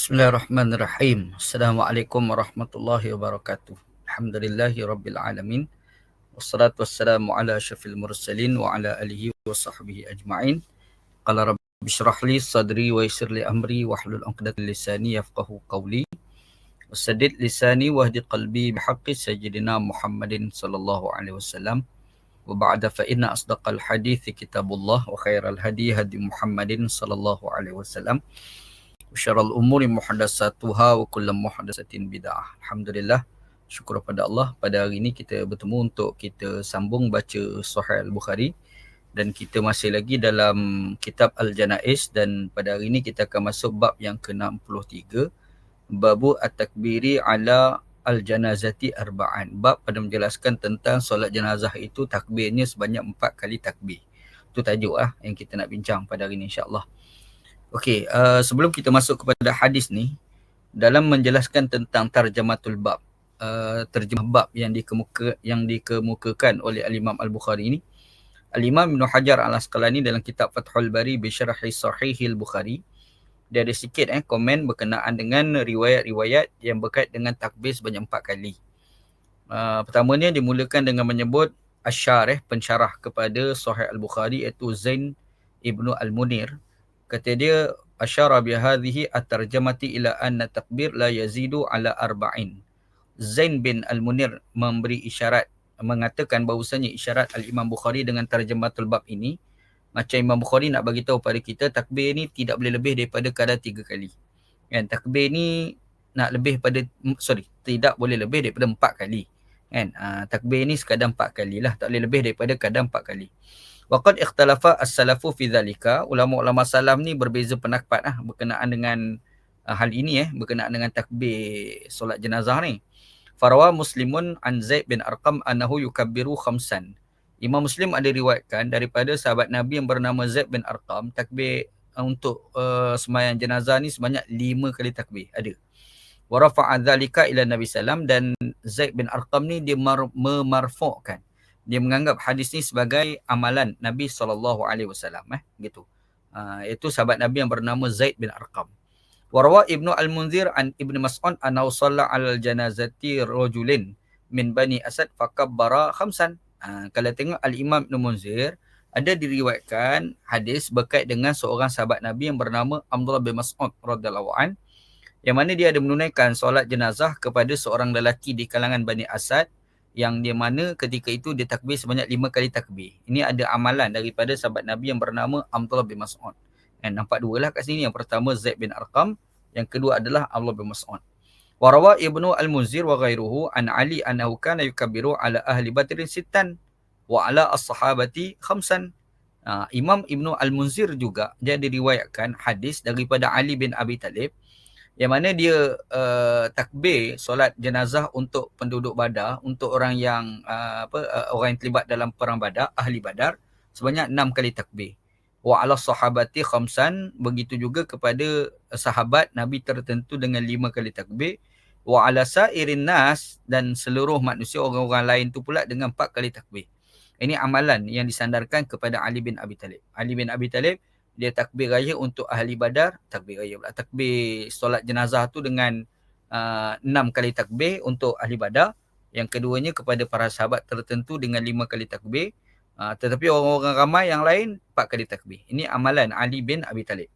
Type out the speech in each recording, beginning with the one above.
Bismillahirrahmanirrahim. Assalamualaikum warahmatullahi wabarakatuh. Alhamdulillahi rabbil alamin. Wassalatu wassalamu ala syafil mursalin wa ala alihi wa sahbihi ajma'in. Qala rabbi syrah li sadri wa yisir li amri wa hlul uqdat lisani yafqahu qawli. Wasadid lisani wahdi qalbi bihaqqi sayyidina Muhammadin sallallahu alaihi wasallam. Wa ba'da fa inna asdaqal hadithi kitabullah wa khairal hadi hadi Muhammadin sallallahu alaihi wasallam. Syarul umuri muhadatsatuha wa kullu muhadatsatin bid'ah. Alhamdulillah. Syukur kepada Allah pada hari ini kita bertemu untuk kita sambung baca Sahih Al-Bukhari dan kita masih lagi dalam kitab Al-Janaiz dan pada hari ini kita akan masuk bab yang ke-63 babu at-takbiri ala al-janazati arba'an. Bab pada menjelaskan tentang solat jenazah itu takbirnya sebanyak empat kali takbir. Itu tajuk ah yang kita nak bincang pada hari ini insya-Allah. Okey, uh, sebelum kita masuk kepada hadis ni, dalam menjelaskan tentang tarjamatul bab, uh, terjemah bab yang dikemuka yang dikemukakan oleh Al-Imam Al-Bukhari ini, Al-Imam Ibn Hajar Al-Asqalani dalam kitab Fathul Bari bi Syarhi Sahih Al-Bukhari, dia ada sikit eh komen berkenaan dengan riwayat-riwayat yang berkait dengan takbir sebanyak empat kali. Uh, pertamanya dimulakan dengan menyebut asyarih pensyarah kepada Sahih Al-Bukhari iaitu Zain Ibnu Al-Munir kata dia asyara bi hadhihi at-tarjamati ila anna takbir la yazidu ala arba'in. Zain bin Al-Munir memberi isyarat mengatakan bahawasanya isyarat Al-Imam Bukhari dengan tarjamatul bab ini macam Imam Bukhari nak bagi tahu pada kita takbir ni tidak boleh lebih daripada kadar tiga kali. Kan takbir ni nak lebih pada sorry tidak boleh lebih daripada empat kali. Kan uh, takbir ni sekadar empat kali lah tak boleh lebih daripada kadar empat kali. Waqad ikhtalafa as-salafu fi dhalika. Ulama-ulama salam ni berbeza pendapat ah berkenaan dengan uh, hal ini eh berkenaan dengan takbir solat jenazah ni. Farawa Muslimun an Zaid bin Arqam annahu yukabbiru khamsan. Imam Muslim ada riwayatkan daripada sahabat Nabi yang bernama Zaid bin Arqam takbir uh, untuk uh, sembahyang jenazah ni sebanyak lima kali takbir ada. Wa rafa'a dhalika ila Nabi sallam dan Zaid bin Arqam ni dia memarfu'kan dia menganggap hadis ni sebagai amalan Nabi sallallahu alaihi wasallam eh gitu. Uh, itu sahabat Nabi yang bernama Zaid bin Arqam. Warwa Ibnu Al-Munzir an Ibnu Mas'ud annahu shalla 'alal janazati rajulin min Bani Asad fakabbara khamsan. Uh, kalau tengok Al-Imam Ibnu Munzir ada diriwayatkan hadis berkait dengan seorang sahabat Nabi yang bernama Abdullah bin Mas'ud radhiyallahu an yang mana dia ada menunaikan solat jenazah kepada seorang lelaki di kalangan Bani Asad yang dia mana ketika itu dia takbir sebanyak lima kali takbir. Ini ada amalan daripada sahabat Nabi yang bernama Abdullah bin Mas'ud. Dan nampak dua lah kat sini. Yang pertama Zaid bin Arqam. Yang kedua adalah Abdullah bin Mas'ud. Warawa ibnu al-Munzir wa ghairuhu an Ali annahu kana yukabiru ala ahli badrin sittan wa ala as-sahabati khamsan. Uh, Imam Ibnu Al-Munzir juga dia diriwayatkan hadis daripada Ali bin Abi Talib yang mana dia uh, takbir solat jenazah untuk penduduk Badar untuk orang yang uh, apa uh, orang yang terlibat dalam perang Badar ahli Badar sebanyak enam kali takbir. Wa ala sahabati khamsan begitu juga kepada sahabat Nabi tertentu dengan lima kali takbir. Wa ala sairin nas dan seluruh manusia orang-orang lain tu pula dengan empat kali takbir. Ini amalan yang disandarkan kepada Ali bin Abi Talib. Ali bin Abi Talib dia takbir raya untuk ahli badar takbir raya pula. Takbir solat jenazah tu dengan uh, enam kali takbir untuk ahli badar. Yang keduanya kepada para sahabat tertentu dengan lima kali takbir. Uh, tetapi orang-orang ramai yang lain empat kali takbir. Ini amalan Ali bin Abi Talib.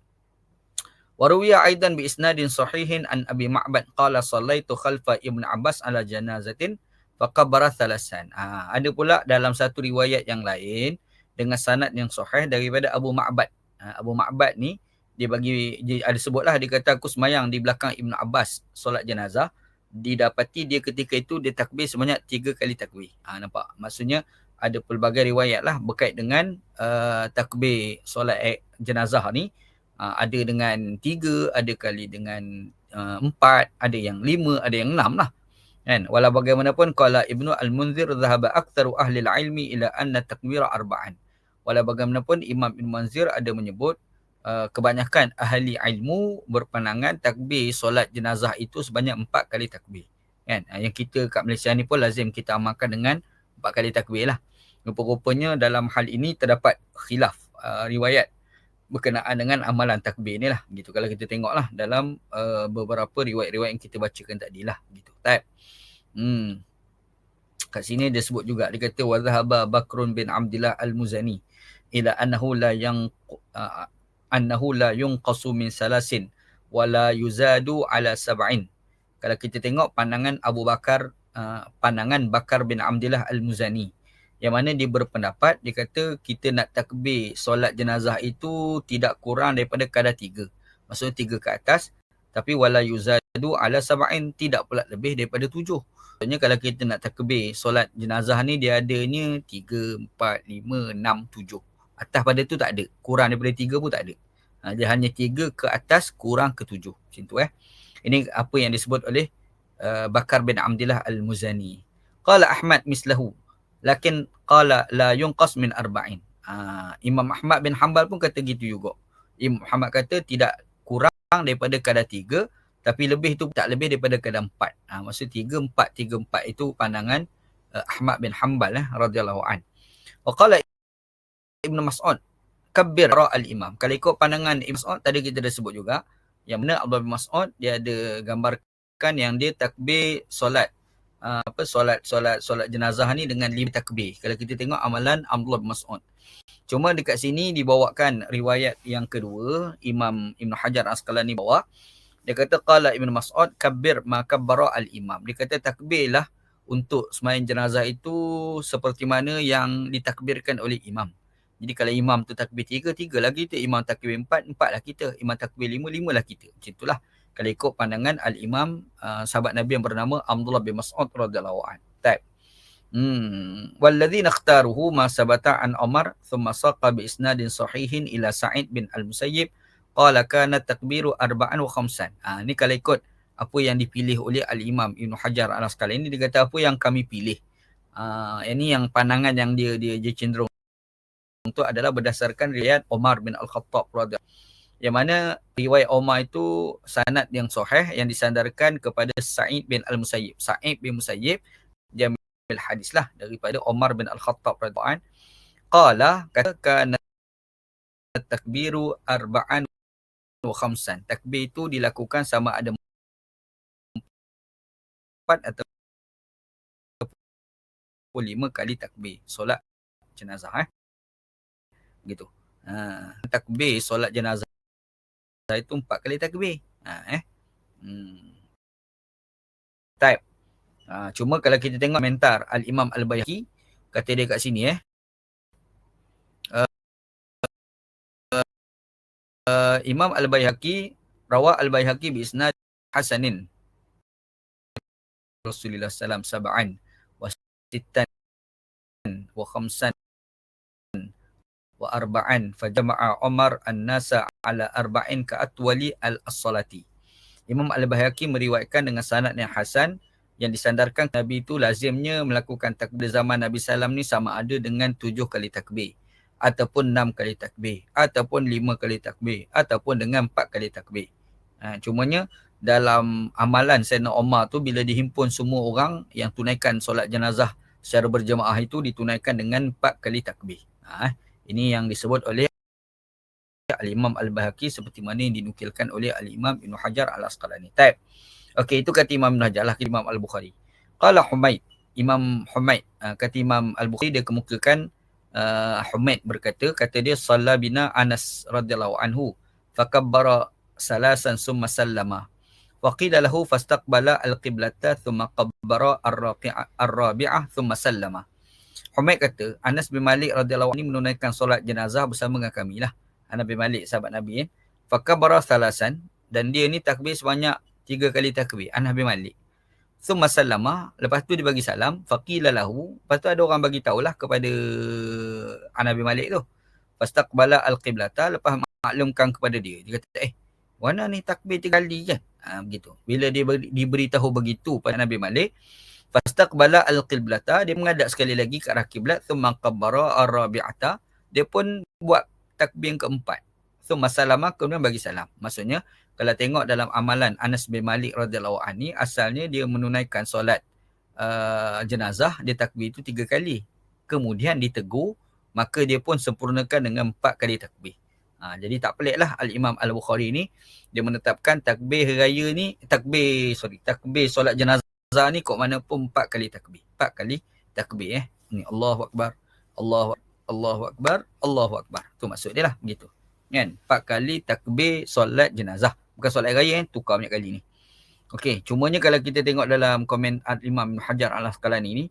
Waruwiya aidan bi isnadin sahihin an Abi Ma'bad qala sallaitu khalfa Ibn Abbas ala janazatin faqabbara thalasan. Ha, ada pula dalam satu riwayat yang lain dengan sanad yang sahih daripada Abu Ma'bad Ha, Abu Ma'bad ni dia bagi dia ada sebutlah dia kata aku semayang di belakang Ibn Abbas solat jenazah didapati dia ketika itu dia takbir sebanyak tiga kali takbir. Ha, nampak? Maksudnya ada pelbagai riwayat lah berkait dengan uh, takbir solat eh, jenazah ni. Uh, ada dengan tiga, ada kali dengan uh, empat, ada yang lima, ada yang enam lah. Kan? Walau bagaimanapun, kala Ibnu Al-Munzir zahaba aktharu ahli ilmi ila anna takbira arba'an. Walau bagaimanapun Imam Ibn Manzir ada menyebut uh, kebanyakan ahli ilmu berpandangan takbir solat jenazah itu sebanyak empat kali takbir. Kan? Uh, yang kita kat Malaysia ni pun lazim kita amalkan dengan empat kali takbir lah. Rupa-rupanya dalam hal ini terdapat khilaf uh, riwayat berkenaan dengan amalan takbir ni lah. Gitu. Kalau kita tengoklah dalam uh, beberapa riwayat-riwayat yang kita bacakan tadi lah. Gitu. Tak hmm. Kat sini dia sebut juga dia kata wa dhahaba bakrun bin abdillah al-muzani ila annahu la yang uh, annahu la yunqasu min salasin wala yuzadu ala sab'in. Kalau kita tengok pandangan Abu Bakar uh, pandangan Bakar bin Abdillah al-Muzani yang mana dia berpendapat dia kata kita nak takbir solat jenazah itu tidak kurang daripada kadar tiga. Maksudnya tiga ke atas tapi wala yuzadu ala sab'in tidak pula lebih daripada tujuh. Maksudnya kalau kita nak takbir solat jenazah ni dia adanya tiga, empat, lima, enam, tujuh atas pada tu tak ada kurang daripada tiga pun tak ada ha, dia hanya tiga ke atas kurang ke tujuh macam tu eh ini apa yang disebut oleh uh, Bakar bin Abdillah al-Muzani qala Ahmad mislahu lakin qala la yunqas min arba'in. Ha, Imam Ahmad bin Hanbal pun kata gitu juga. Imam Muhammad kata tidak kurang daripada kadar tiga tapi lebih tu tak lebih daripada kadar empat. Ha, maksud tiga empat, tiga empat itu pandangan uh, Ahmad bin Hanbal eh, radhiyallahu an. Wa qala Ibn Mas'ud kabbir ra al-imam. Kalau ikut pandangan Ibn Mas'ud tadi kita dah sebut juga yang mana Abdullah bin Mas'ud dia ada gambarkan yang dia takbir solat uh, apa solat solat solat jenazah ni dengan lima takbir. Kalau kita tengok amalan Abdullah bin Mas'ud. Cuma dekat sini dibawakan riwayat yang kedua Imam Ibn Hajar Asqalani bawa dia kata qala Ibn Mas'ud kabbir ma kabbara al-imam. Dia kata takbirlah untuk sembahyang jenazah itu seperti mana yang ditakbirkan oleh imam. Jadi kalau imam tu takbir tiga, tiga lagi tu. Imam takbir empat, empat lah kita. Imam takbir lima, lima lah kita. Macam itulah kalau ikut pandangan al-Imam uh, sahabat Nabi yang bernama Abdullah bin Mas'ud radhiyallahu anhu. Tab. Hmm, walladzina ikhtaruhu ma sabata an Umar thumma saqa bi isnadin sahihin ila Sa'id bin Al-Musayyib qala kana takbiru arba'an wa khamsan. Ha, ni kalau ikut apa yang dipilih oleh Al-Imam Ibn Hajar Al-Asqalani ini dia kata apa yang kami pilih. Uh, ini yang pandangan yang dia dia, dia cenderung untuk adalah berdasarkan riwayat Umar bin Al-Khattab radhiyallahu yang mana riwayat Omar itu sanad yang sahih yang disandarkan kepada Sa'id bin Al-Musayyib. Sa'id bin Musayyib dia ambil hadis lah daripada Omar bin Al-Khattab radhiyallahu. Qala kata takbiru arba'an wa khamsan. Takbir itu dilakukan sama ada empat atau lima kali takbir solat jenazah eh. Gitu. Ha, takbir solat jenazah saya tu empat kali takbir. Ha, eh. Hmm. Type. Ha, cuma kalau kita tengok komentar Al-Imam Al-Bayhaqi, kata dia kat sini eh. Uh, uh, Imam Al-Bayhaqi, rawa Al-Bayhaqi bi isnad hasanin. Rasulullah sallam sab'an wa sittan wa khamsan wa arba'an fajama'a Umar an-nasa ala arba'in ka atwali al-as-salati. Imam Al-Bahaqi meriwayatkan dengan sanad yang hasan yang disandarkan Nabi itu lazimnya melakukan takbir zaman Nabi Sallam ni sama ada dengan tujuh kali takbir ataupun enam kali takbir ataupun lima kali takbir ataupun dengan empat kali takbir. Ha, cumanya dalam amalan Sayyidina Umar tu bila dihimpun semua orang yang tunaikan solat jenazah secara berjemaah itu ditunaikan dengan empat kali takbir. Ha, ini yang disebut oleh Al-Imam Al-Bahaqi seperti mana yang dinukilkan oleh Al-Imam Ibn Hajar Al-Asqalani. Taib. Okey, itu kata Imam Ibn Hajar lah, Imam Al-Bukhari. Qala Humaid, Imam Humaid, uh, kata Imam Al-Bukhari dia kemukakan uh, Humaid berkata, kata dia Salla bina Anas radhiyallahu anhu fakabbara salasan summa sallama. Waqila lahu fastaqbala al-qiblata thumma qabbara ar-rabi'ah thumma sallama. Humaid kata Anas bin Malik radhiyallahu anhu menunaikan solat jenazah bersama dengan kami lah. Anas bin Malik sahabat Nabi eh. Fakabara salasan dan dia ni takbir sebanyak tiga kali takbir. Anas bin Malik. Thumma sallama, lepas tu dia bagi salam, faqila lahu, lepas tu ada orang bagi tahulah kepada Anas bin Malik tu. Fastaqbala al-qiblata, lepas maklumkan kepada dia. Dia kata, eh, mana ni takbir tiga kali kan? Ha, begitu. Bila dia diberitahu begitu pada Nabi Malik, Fastaqbala al-qiblata, dia menghadap sekali lagi ke arah kiblat, thumma qabbara ar-rabi'ata, dia pun buat takbir yang keempat. Thumma salama, kemudian bagi salam. Maksudnya, kalau tengok dalam amalan Anas bin Malik radhiyallahu anhu asalnya dia menunaikan solat uh, jenazah, dia takbir itu tiga kali. Kemudian ditegur, maka dia pun sempurnakan dengan empat kali takbir. Ha, jadi tak pelik lah Al-Imam Al-Bukhari ni dia menetapkan takbir raya ni takbir sorry takbir solat jenazah ni kok mana pun empat kali takbir. Empat kali takbir eh. Ni Allahu Akbar. Allahu Allahu Akbar. Allahu Akbar. Tu maksud dia lah begitu. Kan? Empat kali takbir solat jenazah. Bukan solat raya eh. Tukar banyak kali ni. Okey, cumanya kalau kita tengok dalam komen Al-Imam Hajar Al-Asqalani ni,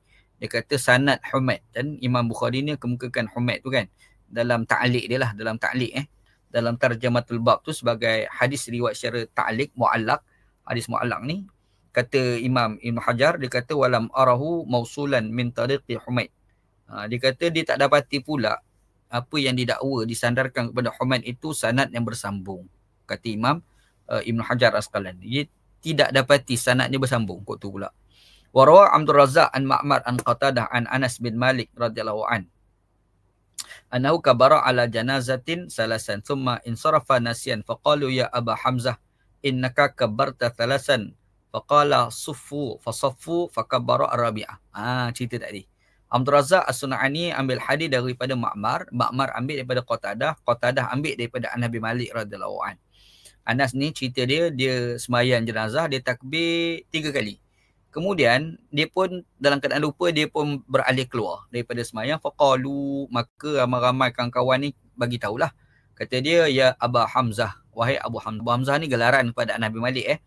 dia kata sanad Humaid dan Imam Bukhari ni kemukakan Humaid tu kan dalam ta'liq dia lah dalam ta'liq eh dalam tarjamatul bab tu sebagai hadis riwayat secara ta'liq muallaq hadis muallaq ni kata Imam Ibn Hajar dia kata walam arahu mausulan min tariqi Humaid. Ha, dia kata dia tak dapati pula apa yang didakwa disandarkan kepada Humaid itu sanad yang bersambung. Kata Imam uh, Ibn Hajar Asqalani. Dia tidak dapati sanadnya bersambung kok tu pula. Warawa Abdul Razak an Ma'mar an Qatadah an Anas bin Malik radhiyallahu an. Annahu kabara ala janazatin salasan thumma insarafa nasiyan faqalu ya aba hamzah innaka kabarta thalasan faqala suffu fasaffu fakabara arabi'ah ah cerita tadi. Abdul Razak As-Sunani ambil hadis daripada Ma'mar, Ma'mar ambil daripada Qatadah, Qatadah ambil daripada An-Nabi Malik radhiyallahu an. Anas ni cerita dia dia sembahyang jenazah dia takbir tiga kali. Kemudian dia pun dalam keadaan lupa dia pun beralih keluar daripada semayang. Faqalu maka ramai-ramai kawan-kawan ni bagi tahulah. Kata dia ya Aba Hamzah. Wahai Abu Hamzah. Abu Hamzah ni gelaran kepada Nabi Malik eh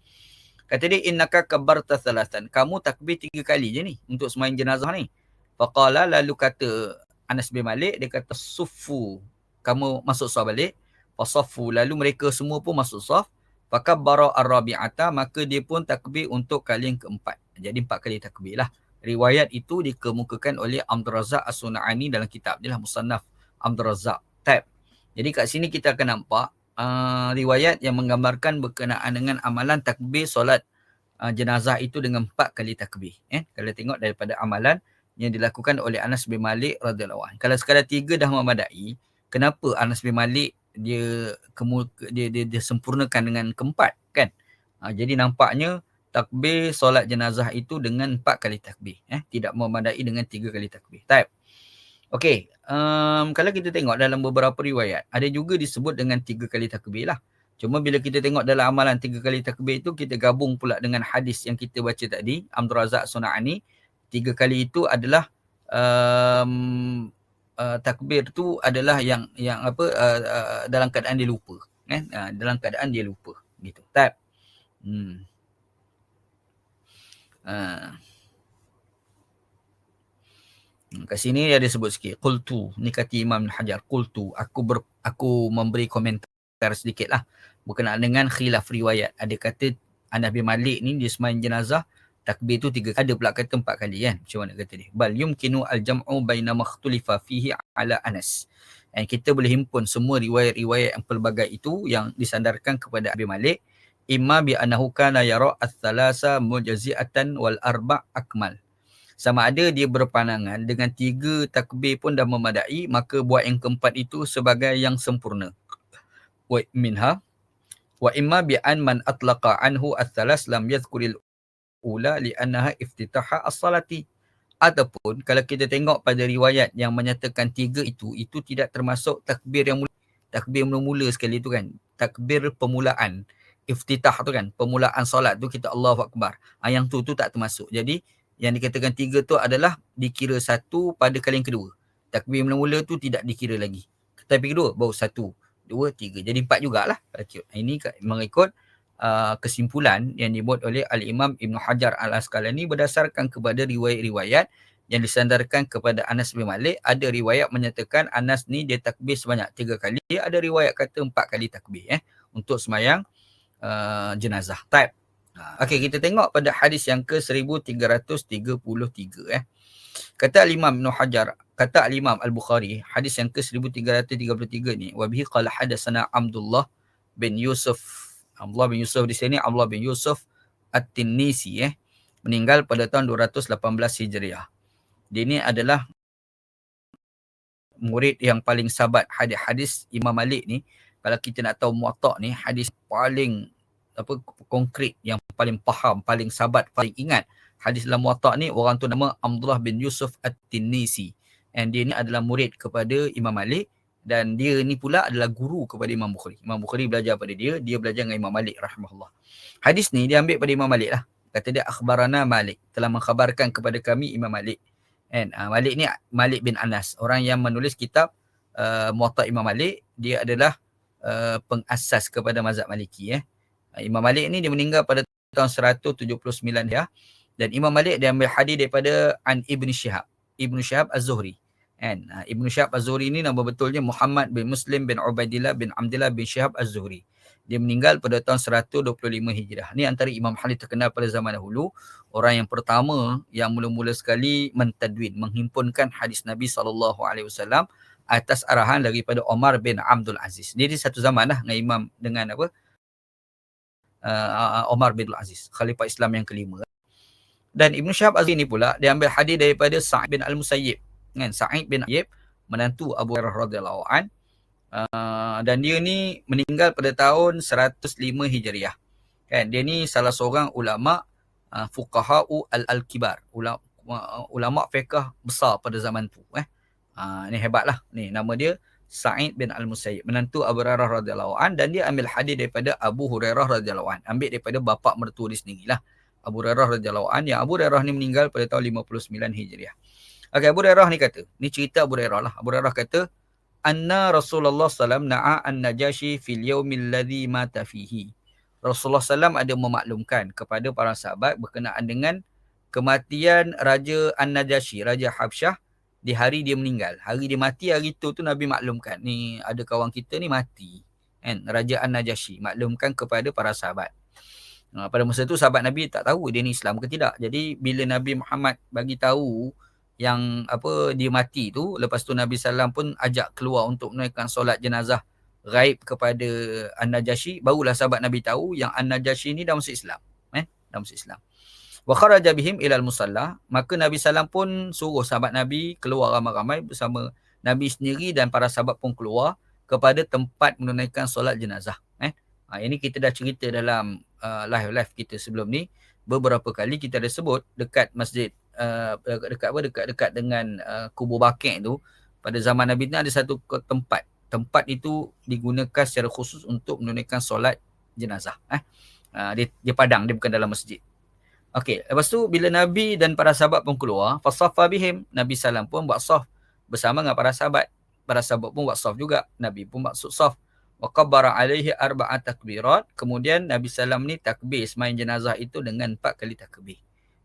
kata dia innaka kabarta thalathan. Kamu takbir tiga kali je ni untuk semayang jenazah ni. Faqala lalu kata Anas bin Malik dia kata sufu. Kamu masuk saf balik. Fasafu. Lalu mereka semua pun masuk saf. Fakabbara ar-rabi'ata. Maka dia pun takbir untuk kali yang keempat. Jadi empat kali takbir lah. Riwayat itu dikemukakan oleh Abdul Razak As-Suna'ani dalam kitab dia lah Musannaf Abdul Razak Tab. Jadi kat sini kita akan nampak uh, riwayat yang menggambarkan berkenaan dengan amalan takbir solat uh, jenazah itu dengan empat kali takbir. Eh? Kalau tengok daripada amalan yang dilakukan oleh Anas bin Malik radhiyallahu anhu. Kalau sekadar tiga dah memadai, kenapa Anas bin Malik dia kemu, dia, dia, dia sempurnakan dengan keempat kan? Uh, jadi nampaknya takbir solat jenazah itu dengan empat kali takbir. Eh? Tidak memadai dengan tiga kali takbir. Type. Okey, um, kalau kita tengok dalam beberapa riwayat, ada juga disebut dengan tiga kali takbir lah. Cuma bila kita tengok dalam amalan tiga kali takbir itu, kita gabung pula dengan hadis yang kita baca tadi, Abdul Razak Suna'ani. Tiga kali itu adalah um, uh, takbir tu adalah yang yang apa uh, uh, dalam keadaan dia lupa. Eh? Uh, dalam keadaan dia lupa. Gitu. Type. Hmm. Ha. Kat sini dia ada sebut sikit. Qultu. Ni kata Imam Hajar. Qultu. Aku ber, aku memberi komentar sedikit lah. Berkenaan dengan khilaf riwayat. Ada kata Anas bin Malik ni dia semain jenazah. Takbir tu tiga Ada pula kata empat kali kan. Macam mana kata dia. Bal yumkinu al-jam'u baina makhtulifa fihi ala Anas. Dan kita boleh himpun semua riwayat-riwayat yang pelbagai itu yang disandarkan kepada Abi Malik imma bi annahu kana yara ats-tsalasa mujzi'atan wal arba' akmal. Sama ada dia berpandangan dengan tiga takbir pun dah memadai, maka buat yang keempat itu sebagai yang sempurna. Wa minha wa imma bi an man atlaqa anhu ats-tsalas lam yadhkuril ula li annaha iftitaha as-salati. Ataupun kalau kita tengok pada riwayat yang menyatakan tiga itu, itu tidak termasuk takbir yang mula, takbir mula-mula sekali itu kan. Takbir permulaan iftitah tu kan permulaan solat tu kita Allahu akbar. Ah yang tu tu tak termasuk. Jadi yang dikatakan tiga tu adalah dikira satu pada kali yang kedua. Takbir mula-mula tu tidak dikira lagi. Tapi kedua baru satu, dua, tiga. Jadi empat jugalah. Ini mengikut uh, kesimpulan yang dibuat oleh Al-Imam Ibn Hajar Al-Asqalani berdasarkan kepada riwayat-riwayat yang disandarkan kepada Anas bin Malik. Ada riwayat menyatakan Anas ni dia takbir sebanyak tiga kali. Ada riwayat kata empat kali takbir eh, untuk semayang uh, jenazah. Type. Uh, Okey, kita tengok pada hadis yang ke 1333 eh. Kata Al-Imam Ibn Hajar, kata Al-Imam Al-Bukhari, hadis yang ke 1333 ni, wa bihi qala hadatsana Abdullah bin Yusuf. Abdullah bin Yusuf di sini Abdullah bin Yusuf At-Tinisi eh, meninggal pada tahun 218 Hijriah. Dia ni adalah murid yang paling sabat hadis-hadis Imam Malik ni kalau kita nak tahu muatak ni hadis paling apa konkret yang paling faham, paling sabat, paling ingat hadis dalam muatak ni orang tu nama Abdullah bin Yusuf At-Tinisi. And dia ni adalah murid kepada Imam Malik dan dia ni pula adalah guru kepada Imam Bukhari. Imam Bukhari belajar pada dia, dia belajar dengan Imam Malik rahimahullah. Hadis ni dia ambil pada Imam Malik lah. Kata dia akhbarana Malik telah mengkhabarkan kepada kami Imam Malik. And uh, Malik ni Malik bin Anas, orang yang menulis kitab uh, Muwatta Imam Malik, dia adalah uh, pengasas kepada mazhab Maliki eh. Uh, Imam Malik ni dia meninggal pada tahun 179 ya. Dan Imam Malik dia ambil hadis daripada An Ibn Shihab. Ibn Shihab Az-Zuhri. Kan? Uh, Ibn Shihab Az-Zuhri ni nama betulnya Muhammad bin Muslim bin Ubaidillah bin Abdullah bin Shihab Az-Zuhri. Dia meninggal pada tahun 125 Hijrah. Ni antara Imam Hadis terkenal pada zaman dahulu. Orang yang pertama yang mula-mula sekali mentadwin, menghimpunkan hadis Nabi SAW atas arahan daripada Omar bin Abdul Aziz. Dia di satu zaman lah dengan Imam dengan apa? Uh, Omar bin Abdul Aziz, Khalifah Islam yang kelima. Dan Ibn Syahab Aziz ni pula dia ambil hadis daripada Sa'id bin Al-Musayyib. Kan? Sa'id bin Ayyib menantu Abu Hurairah radhiyallahu an. Uh, dan dia ni meninggal pada tahun 105 Hijriah. Kan? Dia ni salah seorang ulama uh, fuqaha'u al-kibar. Ulama uh, ulama fiqh besar pada zaman tu eh. Uh, ni hebatlah. Ni nama dia Sa'id bin Al-Musayyib menantu Abu Hurairah radhiyallahu an dan dia ambil hadis daripada Abu Hurairah radhiyallahu an. Ambil daripada bapa mertua dia sendirilah. Abu Hurairah radhiyallahu an yang Abu Hurairah ni meninggal pada tahun 59 Hijriah. Okey Abu Hurairah ni kata, ni cerita Abu Hurairah lah. Abu Hurairah kata anna Rasulullah sallam na'a an-najashi fil yaumil ladzi mata fihi. Rasulullah sallam ada memaklumkan kepada para sahabat berkenaan dengan kematian Raja An-Najashi, Raja Habsyah di hari dia meninggal. Hari dia mati, hari tu tu Nabi maklumkan. Ni ada kawan kita ni mati. Kan? Raja An-Najashi maklumkan kepada para sahabat. Ha, pada masa tu sahabat Nabi tak tahu dia ni Islam ke tidak. Jadi bila Nabi Muhammad bagi tahu yang apa dia mati tu, lepas tu Nabi Sallam pun ajak keluar untuk menunaikan solat jenazah gaib kepada An-Najashi, barulah sahabat Nabi tahu yang An-Najashi ni dah masuk Islam. Eh? Dah masuk Islam. Wa kharaja bihim ilal musalla, maka Nabi Sallam pun suruh sahabat Nabi keluar ramai-ramai bersama Nabi sendiri dan para sahabat pun keluar kepada tempat menunaikan solat jenazah. Eh? Ha, ini kita dah cerita dalam uh, live live kita sebelum ni beberapa kali kita ada sebut dekat masjid uh, dekat apa dekat dekat dengan uh, kubur Baqi' tu pada zaman Nabi ni ada satu tempat tempat itu digunakan secara khusus untuk menunaikan solat jenazah eh uh, dia dia padang dia bukan dalam masjid Okey, lepas tu bila Nabi dan para sahabat pun keluar, fasaffa bihim, Nabi salam pun buat saf bersama dengan para sahabat. Para sahabat pun buat saf juga, Nabi pun buat saf wa qabbara alaihi arba'at takbirat. Kemudian Nabi sallam ni takbir semain jenazah itu dengan empat kali takbir.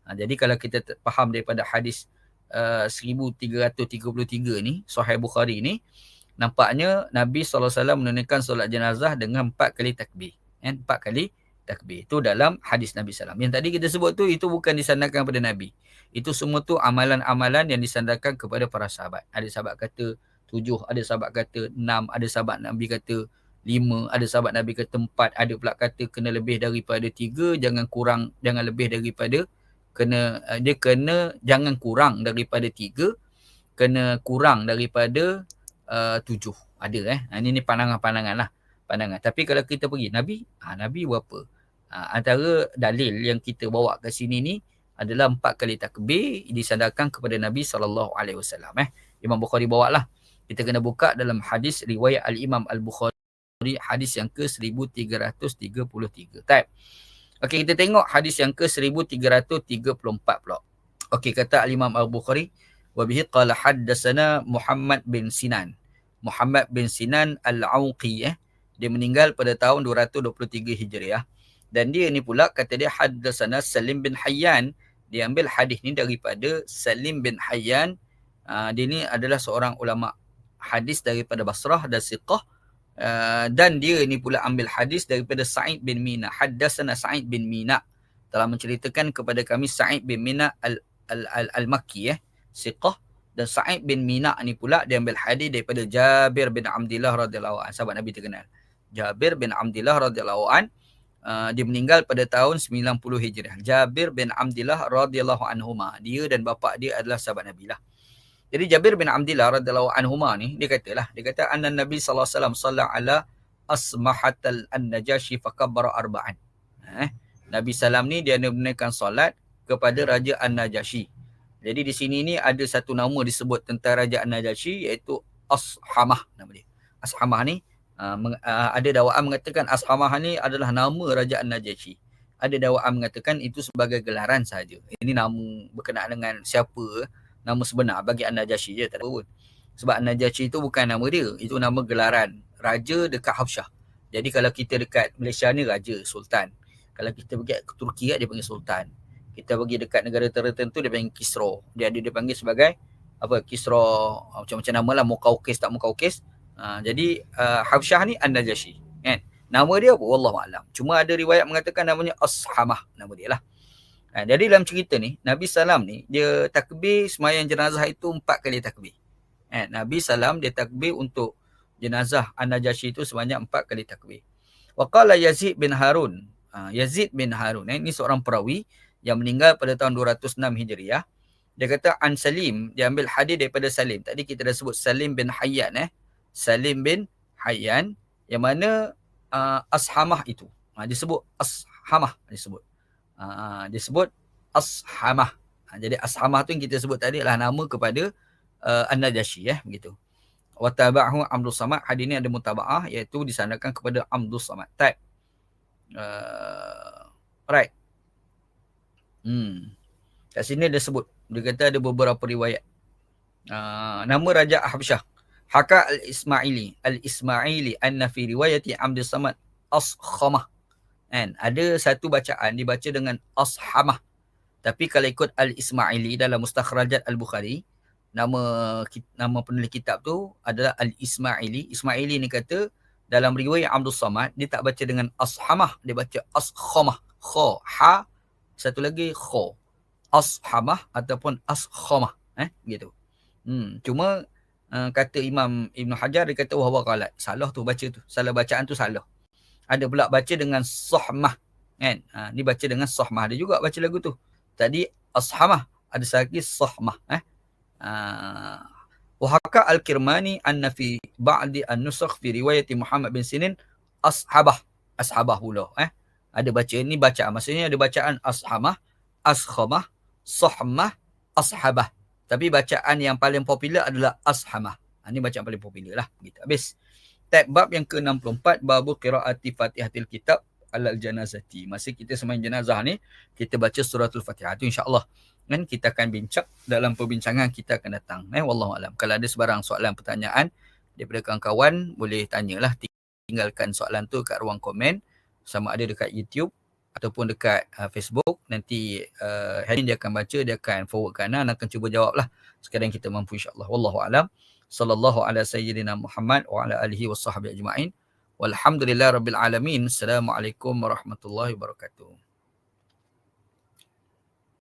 Ha, jadi kalau kita faham daripada hadis uh, 1333 ni sahih bukhari ni nampaknya Nabi SAW menunaikan solat jenazah dengan empat kali takbir. Kan empat kali takbir itu dalam hadis Nabi SAW yang tadi kita sebut tu itu bukan disandarkan kepada Nabi itu semua tu amalan-amalan yang disandarkan kepada para sahabat ada sahabat kata tujuh, ada sahabat kata enam, ada sahabat Nabi kata lima, ada sahabat Nabi kata empat, ada pula kata kena lebih daripada tiga, jangan kurang, jangan lebih daripada, kena, uh, dia kena jangan kurang daripada tiga, kena kurang daripada uh, tujuh. Ada eh. Ini ni pandangan-pandangan lah. Pandangan. Tapi kalau kita pergi, Nabi, ha, Nabi berapa? Ha, antara dalil yang kita bawa ke sini ni adalah empat kali takbir disandarkan kepada Nabi SAW. Eh. Imam Bukhari bawa lah. Kita kena buka dalam hadis riwayat Al-Imam Al-Bukhari hadis yang ke 1333. Type. Okey, kita tengok hadis yang ke 1334 pula. Okey, kata Al-Imam Al-Bukhari, wa bihi qala haddatsana Muhammad bin Sinan. Muhammad bin Sinan Al-Auqi eh. Dia meninggal pada tahun 223 Hijriah. Dan dia ni pula kata dia haddatsana Salim bin Hayyan. Dia ambil hadis ni daripada Salim bin Hayyan. Uh, dia ni adalah seorang ulama hadis daripada Basrah dan Siqah Uh, dan dia ni pula ambil hadis daripada Sa'id bin Mina. Haddatsana Sa'id bin Mina telah menceritakan kepada kami Sa'id bin Mina al-Makki al, al, eh. Siqah dan Sa'id bin Mina ni pula dia ambil hadis daripada Jabir bin Abdullah radhiyallahu anhu sahabat Nabi terkenal. Jabir bin Abdullah radhiyallahu an uh, dia meninggal pada tahun 90 Hijrah. Jabir bin Abdullah radhiyallahu anhuma. Dia dan bapa dia adalah sahabat Nabi lah. Jadi Jabir bin Abdullah radhiyallahu anhu ni dia katalah dia kata anna Nabi sallallahu alaihi wasallam salla ala asmahatal an-najashi fakabbara arba'an. Eh, Nabi salam ni dia menunaikan solat kepada Raja An-Najashi. Jadi di sini ni ada satu nama disebut tentang Raja An-Najashi iaitu Ashamah nama dia. Ashamah ni meng, uh, ada dakwaan mengatakan Ashamah ni adalah nama Raja An-Najasyi. Ada dakwaan mengatakan itu sebagai gelaran saja. Ini nama berkenaan dengan siapa nama sebenar bagi An-Najasyi je tak ada pun. Sebab An-Najasyi itu bukan nama dia, itu nama gelaran raja dekat Habsyah. Jadi kalau kita dekat Malaysia ni raja, sultan. Kalau kita pergi ke Turki dia panggil sultan. Kita pergi dekat negara tertentu dia panggil kisra. Dia ada dia panggil sebagai apa kisra macam-macam nama lah mukaukis tak mukaukis. Uh, jadi uh, Habsyah ni An-Najasyi. Kan? Nama dia apa? Wallahu alam. Cuma ada riwayat mengatakan namanya Ashamah nama dia lah. Ha, jadi dalam cerita ni Nabi Salam ni dia takbir semayang jenazah itu empat kali takbir. Ha, Nabi Salam dia takbir untuk jenazah An-Najasyi itu sebanyak empat kali takbir. Waqala Yazid bin Harun. Uh, Yazid bin Harun. Eh, ini seorang perawi yang meninggal pada tahun 206 Hijriah. Dia kata An Salim. Dia ambil hadis daripada Salim. Tadi kita dah sebut Salim bin Hayyan. Eh. Salim bin Hayyan. Yang mana uh, Ashamah itu. Uh, disebut Ashamah. Disebut. Uh, disebut Ashamah. Uh, jadi Ashamah tu yang kita sebut tadi adalah nama kepada uh, An-Najasyi. Eh, begitu wa tabahu Abdul Samad hadis ini ada mutabaah iaitu disandarkan kepada Abdul Samad type uh, right hmm kat sini dia sebut dia kata ada beberapa riwayat uh, nama raja Habsyah Haka al-Ismaili al-Ismaili anna fi riwayati Abdul Samad askhamah kan ada satu bacaan dibaca dengan ashamah tapi kalau ikut al-Ismaili dalam mustakhrajat al-Bukhari nama nama penulis kitab tu adalah Al-Ismaili. Ismaili ni kata dalam riwayat Abdul Samad dia tak baca dengan ashamah, dia baca askhamah. Kha, ha, satu lagi kha. Ashamah ataupun askhamah, eh gitu. Hmm, cuma uh, kata Imam Ibn Hajar dia kata wahwa qalat. Salah tu baca tu. Salah bacaan tu salah. Ada pula baca dengan sahmah, kan? Ha, ni baca dengan sahmah. Ada juga baca lagu tu. Tadi ashamah, ada lagi sahmah, eh. Ah. Wahaka Al-Kirmani anna fi ba'di an-nusakh fi riwayat Muhammad bin Sinin ashabah ashabah pula eh ada baca ni bacaan maksudnya ada bacaan ashamah askhamah sahmah ashabah tapi bacaan yang paling popular adalah ashamah. Ha, ini bacaan paling popular lah. Gitu habis. Tab bab yang ke-64 bab qiraati fatihatil kitab alal janazati. Masa kita sembang jenazah ni kita baca suratul fatihah tu insyaallah. Kan kita akan bincang dalam perbincangan kita akan datang. Eh wallahu alam. Kalau ada sebarang soalan pertanyaan daripada kawan-kawan boleh tanyalah. Tinggalkan soalan tu kat ruang komen. Sama ada dekat YouTube ataupun dekat uh, Facebook. Nanti uh, Hadin dia akan baca dia akan forward kanan akan cuba jawablah. Sekadar kita mampu insyaallah. Wallahu alam. Sallallahu ala sayyidina Muhammad wa ala alihi washabbihi ajmain. Walhamdulillah rabbil alamin. Assalamualaikum warahmatullahi wabarakatuh